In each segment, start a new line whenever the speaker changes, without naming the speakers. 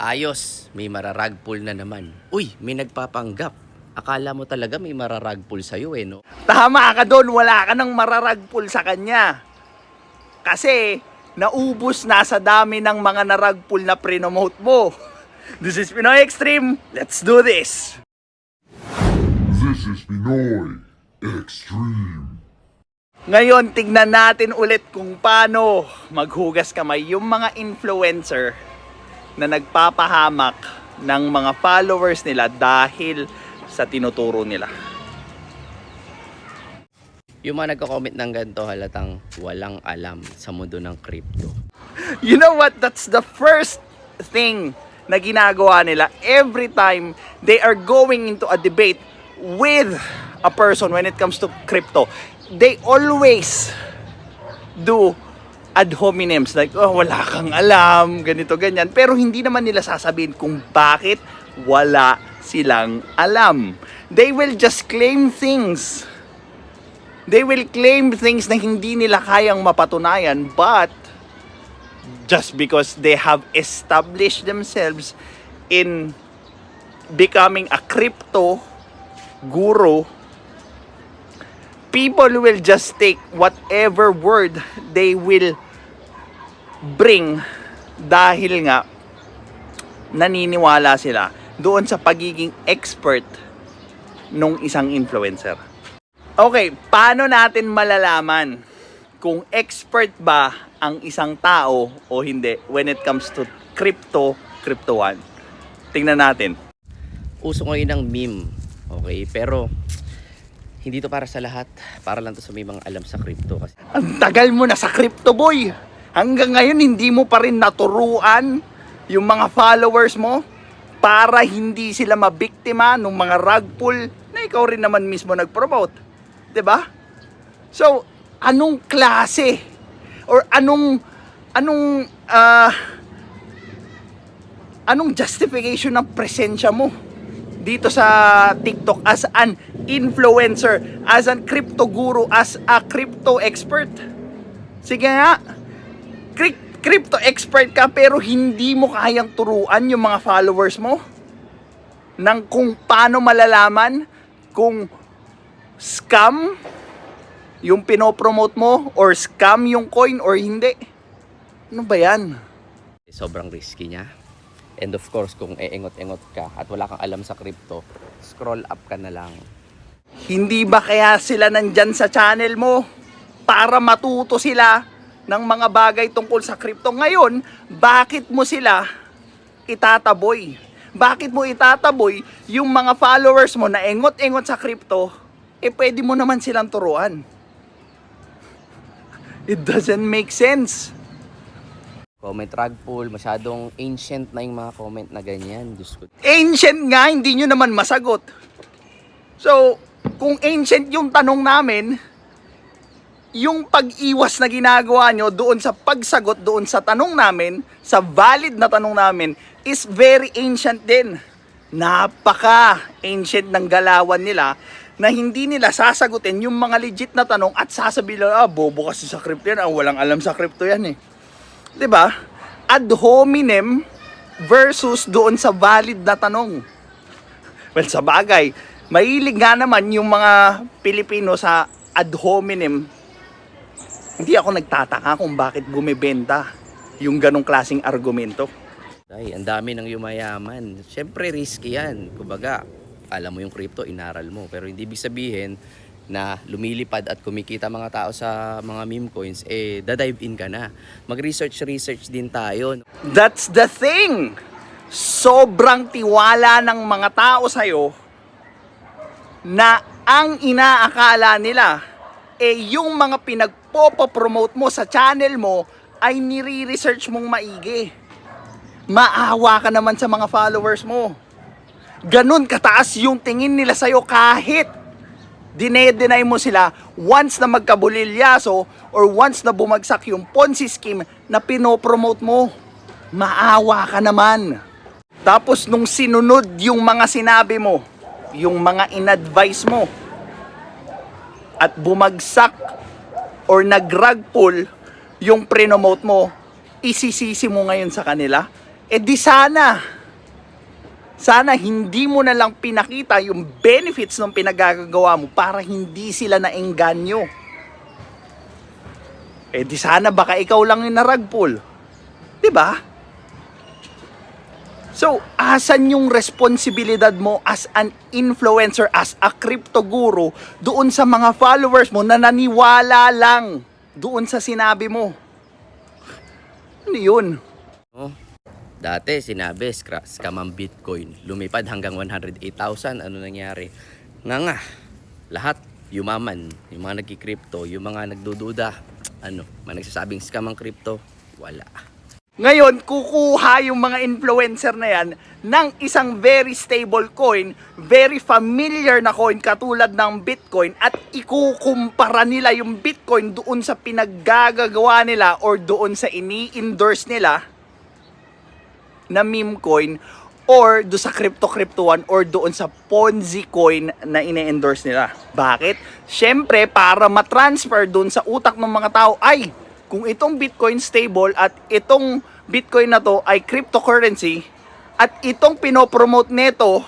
Ayos, may mararag pull na naman. Uy, may nagpapanggap. Akala mo talaga may mararag pull sa'yo eh, no?
Tama ka doon, wala ka nang mararagpul sa kanya. Kasi, naubos na sa dami ng mga naragpul na prinomote mo. This is Pinoy Extreme, let's do this!
This is Pinoy Extreme.
Ngayon, tignan natin ulit kung paano maghugas kamay yung mga influencer na nagpapahamak ng mga followers nila dahil sa tinuturo nila.
Yung mga nagko-comment ng ganito halatang walang alam sa mundo ng crypto.
You know what? That's the first thing na ginagawa nila every time they are going into a debate with a person when it comes to crypto. They always do ad hominems like, oh, wala kang alam, ganito, ganyan. Pero hindi naman nila sasabihin kung bakit wala silang alam. They will just claim things. They will claim things na hindi nila kayang mapatunayan but just because they have established themselves in becoming a crypto guru, people will just take whatever word they will bring dahil nga naniniwala sila doon sa pagiging expert nung isang influencer. Okay, paano natin malalaman kung expert ba ang isang tao o hindi when it comes to crypto, crypto one? Tingnan natin.
Uso ngayon ng meme, okay? Pero hindi to para sa lahat. Para lang to sa may mga alam sa crypto. Kasi
Ang tagal mo na sa crypto boy. Hanggang ngayon hindi mo pa rin naturuan yung mga followers mo para hindi sila mabiktima ng mga rug pull na ikaw rin naman mismo nag-promote. ba? So, anong klase or anong anong ah, anong justification ng presensya mo dito sa TikTok as an influencer, as an crypto guru, as a crypto expert? Sige nga, crypto expert ka pero hindi mo kayang turuan yung mga followers mo ng kung paano malalaman kung scam yung pinopromote mo or scam yung coin or hindi. Ano ba yan?
sobrang risky niya. And of course, kung eengot-engot ka at wala kang alam sa crypto, scroll up ka na lang.
Hindi ba kaya sila nandyan sa channel mo para matuto sila ng mga bagay tungkol sa crypto? Ngayon, bakit mo sila itataboy? Bakit mo itataboy yung mga followers mo na engot-engot sa crypto, eh pwede mo naman silang turuan? It doesn't make sense.
Comment rag pull, masyadong ancient na yung mga comment na ganyan. Diyos ko.
Ancient nga, hindi nyo naman masagot. So, kung ancient yung tanong namin, yung pag-iwas na ginagawa nyo doon sa pagsagot doon sa tanong namin, sa valid na tanong namin, is very ancient din. Napaka-ancient ng galawan nila na hindi nila sasagutin yung mga legit na tanong at sasabihin lang, ah, bobo kasi sa crypto yan, ah, walang alam sa crypto yan eh. ba? Ad hominem versus doon sa valid na tanong. Well, sa bagay, mahilig nga naman yung mga Pilipino sa ad hominem. Hindi ako nagtataka kung bakit bumibenta yung ganong klaseng argumento.
Ay, ang dami ng yumayaman. Siyempre, risky yan. Kumbaga, alam mo yung crypto, inaral mo. Pero hindi ibig sabihin na lumilipad at kumikita mga tao sa mga meme coins, eh, dadive in ka na. Mag-research-research din tayo.
That's the thing! Sobrang tiwala ng mga tao sa'yo na ang inaakala nila eh yung mga pinagpopopromote mo sa channel mo ay nire-research mong maigi. Maawa ka naman sa mga followers mo. Ganon kataas yung tingin nila sa'yo kahit dinedeny mo sila once na magkabulilyaso or once na bumagsak yung Ponzi scheme na pinopromote mo. Maawa ka naman. Tapos nung sinunod yung mga sinabi mo, yung mga in-advise mo, at bumagsak or nag-rug pull yung prenomote mo, isisisi mo ngayon sa kanila? Eh di sana, sana hindi mo na lang pinakita yung benefits ng pinagagagawa mo para hindi sila naengganyo. Eh di sana baka ikaw lang yung naragpul. 'Di ba? So, asan yung responsibilidad mo as an influencer, as a crypto guru, doon sa mga followers mo na naniwala lang doon sa sinabi mo? Ano yun?
Oh, dati sinabi, scam ang Bitcoin. Lumipad hanggang 108,000. Ano nangyari? Nga nga, lahat yumaman. Yung mga nagki-crypto, yung mga nagdududa, ano, mga nagsasabing scam ang crypto, wala.
Ngayon, kukuha yung mga influencer na yan ng isang very stable coin, very familiar na coin katulad ng Bitcoin at ikukumpara nila yung Bitcoin doon sa pinaggagawa nila or doon sa ini-endorse nila na meme coin or do sa crypto-crypto one or doon sa Ponzi coin na ine-endorse nila. Bakit? Siyempre, para matransfer doon sa utak ng mga tao, ay, kung itong Bitcoin stable at itong Bitcoin na to ay cryptocurrency at itong pinopromote nito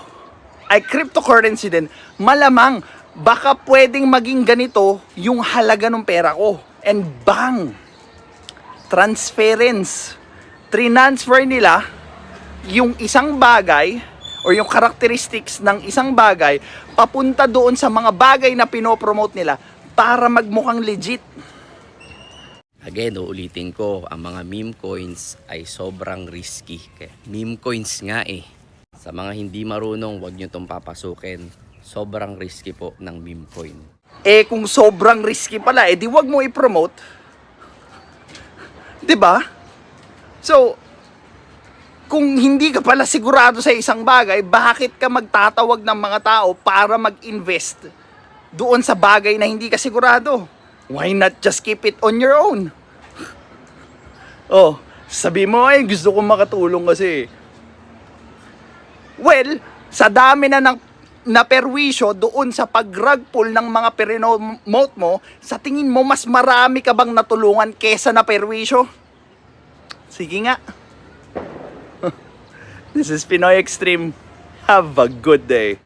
ay cryptocurrency din, malamang baka pwedeng maging ganito yung halaga ng pera ko. And bang! Transference. Transfer nila yung isang bagay or yung characteristics ng isang bagay papunta doon sa mga bagay na pinopromote nila para magmukhang legit.
Again, uulitin ko, ang mga meme coins ay sobrang risky. Kaya meme coins nga eh. Sa mga hindi marunong, wag nyo itong papasukin. Sobrang risky po ng meme coin.
Eh kung sobrang risky pala, eh di wag mo i-promote. 'Di ba? So, kung hindi ka pala sigurado sa isang bagay, bakit ka magtatawag ng mga tao para mag-invest doon sa bagay na hindi ka sigurado? Why not just keep it on your own? oh, sabi mo ay gusto kong makatulong kasi. Well, sa dami na ng na perwisyo doon sa pag-rug pull ng mga perinomote mo, sa tingin mo mas marami ka bang natulungan kesa na perwisyo? Sige nga. This is Pinoy Extreme. Have a good day.